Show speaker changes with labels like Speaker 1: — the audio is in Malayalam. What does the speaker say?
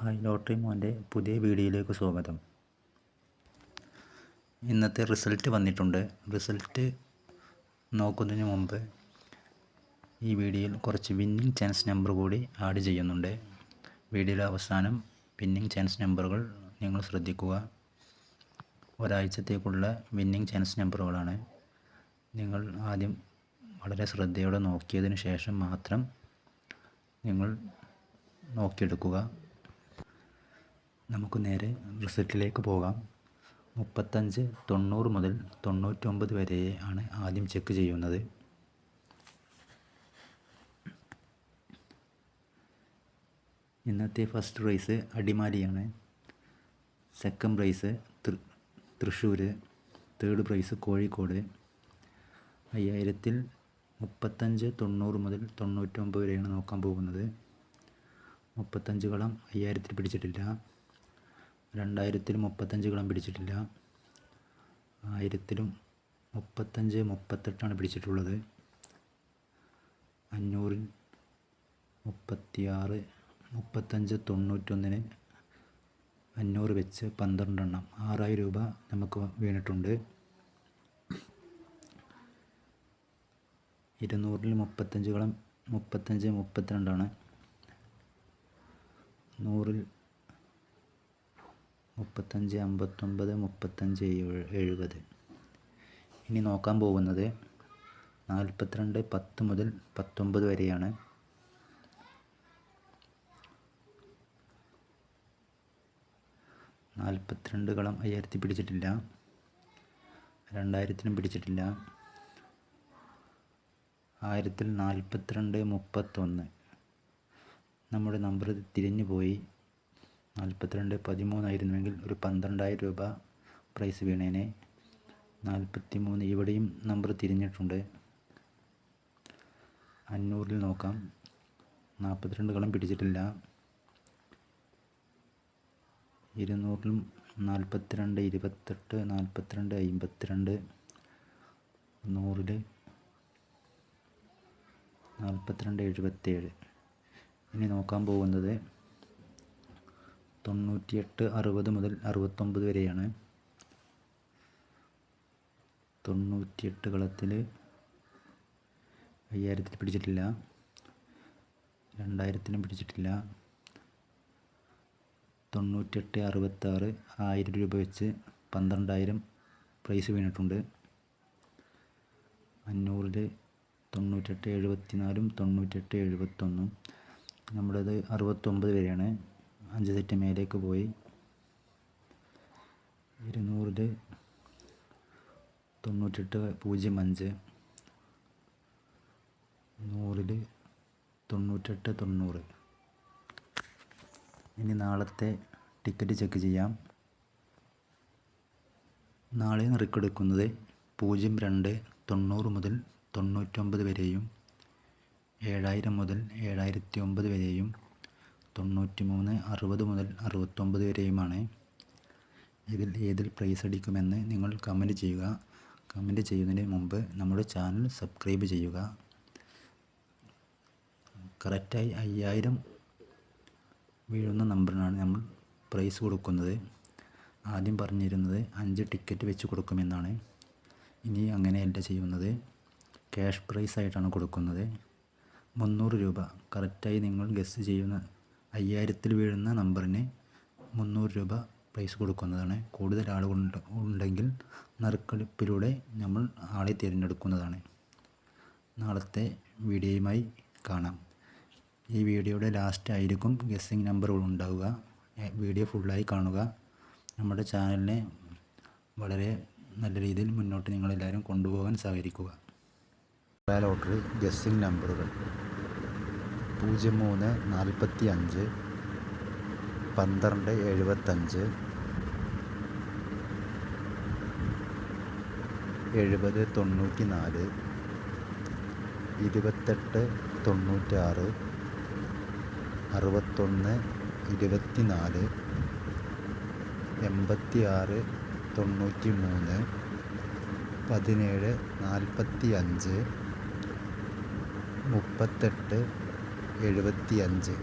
Speaker 1: ഹായ് ലോട്ടറി മോന്റെ പുതിയ വീഡിയോയിലേക്ക് സ്വാഗതം. ഇന്നത്തെ റിസൾട്ട് വന്നിട്ടുണ്ട്. റിസൾട്ട് നോക്കുന്നതിന് മുമ്പ് ഈ വീഡിയോയിൽ കുറച്ച് വിന്നിംഗ് ചാൻസ് നമ്പർ കൂടി ആഡ് ചെയ്യുന്നുണ്ട്. വീഡിയോയുടെ അവസാനം വിന്നിംഗ് ചാൻസ് നമ്പറുകൾ നിങ്ങൾ ശ്രദ്ധിക്കുക. ഒരാഴ്ചത്തേക്കുള്ള വിന്നിംഗ് ചാൻസ് നമ്പറുകളാണ്. നിങ്ങൾ ആദ്യം വളരെ ശ്രദ്ധയോടെ നോക്കിയതിന് ശേഷം മാത്രം നിങ്ങൾ നോക്കിയെടുക്കുക. നമുക്ക് നേരെ റിസൾട്ടിലേക്ക് പോകാം. മുപ്പത്തഞ്ച് തൊണ്ണൂറ് മുതൽ തൊണ്ണൂറ്റൊമ്പത് വരെ ആണ് ആദ്യം ചെക്ക് ചെയ്യുന്നത്. ഇന്നത്തെ first prize അടിമാലിയാണ്. Second prize Thrissur third prize Kozhikode. അയ്യായിരത്തിൽ മുപ്പത്തഞ്ച് തൊണ്ണൂറ് മുതൽ തൊണ്ണൂറ്റൊമ്പത് വരെയാണ് നോക്കാൻ പോകുന്നത്. മുപ്പത്തഞ്ച് കളം അയ്യായിരത്തിൽ പിടിച്ചിട്ടില്ല. രണ്ടായിരത്തിൽ മുപ്പത്തഞ്ച് കളം പിടിച്ചിട്ടില്ല. ആയിരത്തിലും മുപ്പത്തഞ്ച് മുപ്പത്തെട്ടാണ് പിടിച്ചിട്ടുള്ളത്. അഞ്ഞൂറിൽ മുപ്പത്തിയാറ് മുപ്പത്തഞ്ച് തൊണ്ണൂറ്റൊന്നിന് അഞ്ഞൂറ് വെച്ച് പന്ത്രണ്ടെണ്ണം. ആറായിരം രൂപ നമുക്ക് വീണിട്ടുണ്ട്. ഇരുന്നൂറിൽ മുപ്പത്തഞ്ച് കളം മുപ്പത്തഞ്ച് മുപ്പത്തിരണ്ടാണ്. നൂറിൽ മുപ്പത്തഞ്ച് അമ്പത്തൊമ്പത് മുപ്പത്തഞ്ച് എഴുപത്. ഇനി നോക്കാൻ പോകുന്നത് നാൽപ്പത്തിരണ്ട് പത്ത് മുതൽ പത്തൊമ്പത് വരെയാണ്. നാൽപ്പത്തിരണ്ട് കളം അയ്യായിരത്തി പിടിച്ചിട്ടില്ല. രണ്ടായിരത്തിനും പിടിച്ചിട്ടില്ല. ആയിരത്തിൽ നാൽപ്പത്തിരണ്ട് മുപ്പത്തൊന്ന്. നമ്മുടെ നമ്പർ തിരിഞ്ഞു പോയി. നാൽപ്പത്തിരണ്ട് പതിമൂന്നായിരുന്നുവെങ്കിൽ ഒരു പന്ത്രണ്ടായിരം രൂപ പ്രൈസ് വീണേനെ. നാൽപ്പത്തി മൂന്ന് ഇവിടെയും നമ്പർ തിരിഞ്ഞിട്ടുണ്ട്. അഞ്ഞൂറിൽ നോക്കാം. നാൽപ്പത്തിരണ്ട് കളം പിടിച്ചിട്ടില്ല. ഇരുന്നൂറിലും നാൽപ്പത്തിരണ്ട് ഇരുപത്തെട്ട് നാൽപ്പത്തിരണ്ട് അമ്പത്തിരണ്ട് നൂറിൽ നാൽപ്പത്തിരണ്ട് എഴുപത്തേഴ് ഇനി നോക്കാൻ പോകുന്നത് തൊണ്ണൂറ്റിയെട്ട് അറുപത് മുതൽ അറുപത്തൊമ്പത് വരെയാണ്. തൊണ്ണൂറ്റിയെട്ട് കളത്തിൽ അയ്യായിരത്തിൽ പിടിച്ചിട്ടില്ല. രണ്ടായിരത്തിനും പിടിച്ചിട്ടില്ല. തൊണ്ണൂറ്റെട്ട് അറുപത്താറ് ആയിരം രൂപ വെച്ച് പന്ത്രണ്ടായിരം പ്രൈസ് വീണിട്ടുണ്ട്. അഞ്ഞൂറിൽ തൊണ്ണൂറ്റെട്ട് എഴുപത്തിനാലും തൊണ്ണൂറ്റെട്ട് എഴുപത്തൊന്നും. നമ്മുടേത് അറുപത്തൊമ്പത് വരെയാണ്. അഞ്ച് സെറ്റ് മേലേക്ക് പോയി. ഇരുന്നൂറിൽ തൊണ്ണൂറ്റെട്ട് പൂജ്യം അഞ്ച്. നൂറിൽ തൊണ്ണൂറ്റെട്ട് തൊണ്ണൂറ്. ഇനി നാളത്തെ ടിക്കറ്റ് ചെക്ക് ചെയ്യാം. നാളെ നിറക്കെടുക്കുന്നത് പൂജ്യം രണ്ട് തൊണ്ണൂറ് മുതൽ തൊണ്ണൂറ്റൊമ്പത് വരെയും ഏഴായിരം മുതൽ ഏഴായിരത്തി ഒമ്പത് വരെയും. തൊണ്ണൂറ്റി മൂന്ന് അറുപത് മുതൽ അറുപത്തൊമ്പത് വരെയുമാണ്. ഇതിൽ ഏതിൽ പ്രൈസ് അടിക്കുമെന്ന് നിങ്ങൾ കമന്റ് ചെയ്യുക. കമന്റ് ചെയ്യുന്നതിന് മുമ്പ് നമ്മുടെ ചാനൽ സബ്സ്ക്രൈബ് ചെയ്യുക. കറക്റ്റായി അയ്യായിരം വീഴുന്ന നമ്പറിനാണ് നമ്മൾ പ്രൈസ് കൊടുക്കുന്നത്. ആദ്യം പറഞ്ഞിരുന്നത് അഞ്ച് ടിക്കറ്റ് വെച്ച് കൊടുക്കുമെന്നാണ്. ഇനി അങ്ങനെയല്ല ചെയ്യുന്നത്. ക്യാഷ് പ്രൈസ് ആയിട്ടാണ് കൊടുക്കുന്നത്. മുന്നൂറ് രൂപ. കറക്റ്റായി നിങ്ങൾ ഗസ് ചെയ്യുന്ന അയ്യായിരത്തിൽ വീഴുന്ന നമ്പറിന് മുന്നൂറ് രൂപ പ്രൈസ് കൊടുക്കുന്നതാണ്. കൂടുതൽ ആളുകൾ ഉണ്ടെങ്കിൽ നറുക്കെടുപ്പിലൂടെ നമ്മൾ ആളെ തിരഞ്ഞെടുക്കുന്നതാണ്. നാളത്തെ വീഡിയോയുമായി കാണാം. ഈ വീഡിയോയുടെ ലാസ്റ്റ് ആയിരിക്കും ഗസ്സിങ് നമ്പറുകൾ ഉണ്ടാവുക. വീഡിയോ ഫുള്ളായി കാണുക. നമ്മുടെ ചാനലിനെ വളരെ നല്ല രീതിയിൽ മുന്നോട്ട് നിങ്ങളെല്ലാവരും കൊണ്ടുപോകാൻ സഹകരിക്കുക. ലോട്ടറി ഗസ്സിങ് നമ്പറുകൾ പൂജ്യം മൂന്ന് നാൽപ്പത്തി അഞ്ച് പന്ത്രണ്ട് എഴുപത്തഞ്ച് എഴുപത് തൊണ്ണൂറ്റി നാല് ഇരുപത്തെട്ട് തൊണ്ണൂറ്റാറ് അറുപത്തൊന്ന് ഇരുപത്തി നാല് എൺപത്തി ആറ് തൊണ്ണൂറ്റി മൂന്ന് പതിനേഴ് നാൽപ്പത്തി അഞ്ച് മുപ്പത്തെട്ട് എഴുപത്തി അഞ്ച്